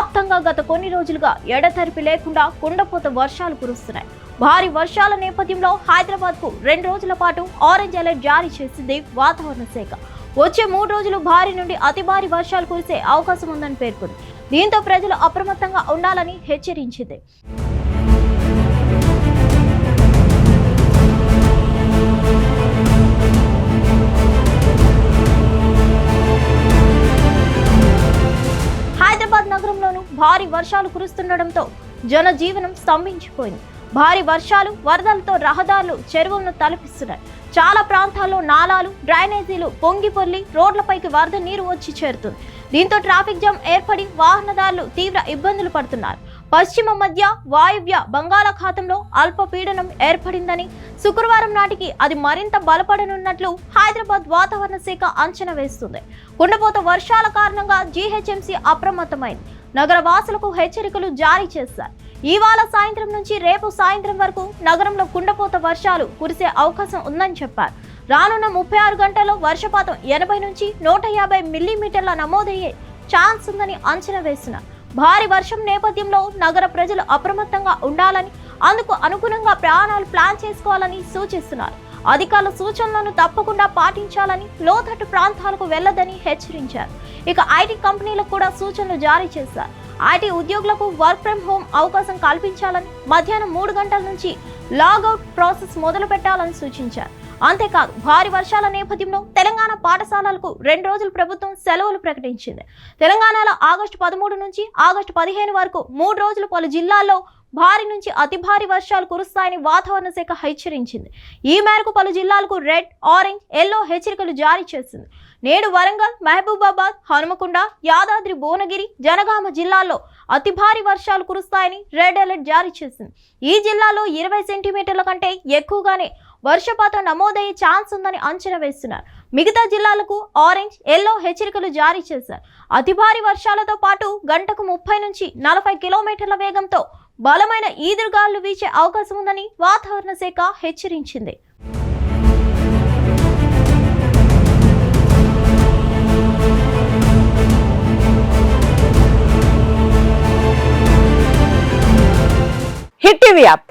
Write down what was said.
వ్యాప్తంగా గత కొన్ని రోజులుగా ఎడతెరిపి లేకుండా కుండపోత వర్షాలు కురుస్తున్నాయి. భారీ వర్షాల నేపథ్యంలో హైదరాబాద్కు రెండు రోజుల పాటు ఆరెంజ్ అలర్ట్ జారీ చేసింది వాతావరణ శాఖ. వచ్చే మూడు రోజులు భారీ నుండి అతి భారీ వర్షాలు కురిసే అవకాశం ఉందని పేర్కొంది. దీంతో ప్రజలు అప్రమత్తంగా ఉండాలని హెచ్చరించింది. భారీ వర్షాలు కురుస్తుండటంతో జనజీవనం స్తంభించిపోయింది. భారీ వర్షాలు వరదలతో రహదారులు చెరువులను తలపిస్తున్నాయి. చాలా ప్రాంతాల్లో నాలాలు డ్రైనేజీలు పొంగి పొర్లి రోడ్లపైకి వరద నీరు వచ్చి చేరుతుంది. దీంతో ట్రాఫిక్ జామ్ ఏర్పడి వాహనదారులు తీవ్ర ఇబ్బందులు పడుతున్నారు. పశ్చిమ మధ్య వాయువ్య బంగాళాఖాతంలో అల్పపీడనం ఏర్పడిందని శుక్రవారం నాటికి అది మరింత బలపడనున్నట్లు హైదరాబాద్ వాతావరణ శాఖ అంచనా వేస్తుంది. కుండపోత వర్షాల కారణంగా జీహెచ్ఎంసీ అప్రమత్తమైంది. నగర వాసులకు హెచ్చరికలు జారీ చేశారు. ఇవాళ సాయంత్రం నుంచి రేపు సాయంత్రం వరకు నగరంలో కుండపోత వర్షాలు కురిసే అవకాశం ఉందని చెప్పారు. రానున్న ముప్పై ఆరు గంటల్లో వర్షపాతం ఎనభై నుంచి నూట యాభై మిల్లీమీటర్ల నమోదయ్యే ఛాన్స్ ఉందని అంచనా వేస్తున్నారు. భారీ వర్షం నేపథ్యంలో నగర ప్రజలు అప్రమత్తంగా ఉండాలని అందుకు అనుగుణంగా ప్రయాణాలు ప్లాన్ చేసుకోవాలని సూచిస్తున్నారు. అధికారుల సూచనలను తప్పకుండా పాటించాలని లోతట్టు ప్రాంతాలకు వెళ్ళదని హెచ్చరించారు. ఇక ఐటీ కంపెనీలకు కూడా సూచనలు జారీ చేశారు. ఐటీ ఉద్యోగులకు వర్క్ ఫ్రం హోమ్ అవకాశం కల్పించాలని మధ్యాహ్నం మూడు గంటల నుంచి లాగౌట్ ప్రాసెస్ మొదలు పెట్టాలని సూచించారు. అంతేకాదు భారీ వర్షాల నేపథ్యంలో తెలంగాణ పాఠశాలలకు రెండు రోజులు ప్రభుత్వం సెలవులు ప్రకటించింది. తెలంగాణలో ఆగస్టు పదమూడు నుంచి ఆగస్టు పదిహేను వరకు మూడు రోజులు పలు జిల్లాల్లో భారీ నుంచి అతి భారీ వర్షాలు కురుస్తాయని వాతావరణ శాఖ హెచ్చరించింది. ఈ మేరకు పలు జిల్లాలకు రెడ్ ఆరెంజ్ ఎల్లో హెచ్చరికలు జారీ చేసింది. నేడు వరంగల్ మహబూబాబాద్ హనుమకొండ యాదాద్రి భువనగిరి జనగామ జిల్లాల్లో అతి భారీ వర్షాలు కురుస్తాయని రెడ్ అలర్ట్ జారీ చేసింది. ఈ జిల్లాలో ఇరవై సెంటీమీటర్ల కంటే ఎక్కువగానే వర్షపాతం నమోదయ్యే ఛాన్స్ ఉందని అంచనా వేస్తున్నారు. మిగతా జిల్లాలకు ఆరెంజ్ ఎల్లో హెచ్చరికలు జారీ చేశారు. అతి భారీ వర్షాలతో పాటు గంటకు ముప్పై నుంచి నలభై కిలోమీటర్ల వేగంతో బలమైన ఈదురుగాలు వీచే అవకాశం ఉందని వాతావరణ శాఖ హెచ్చరించింది. Hit TV app.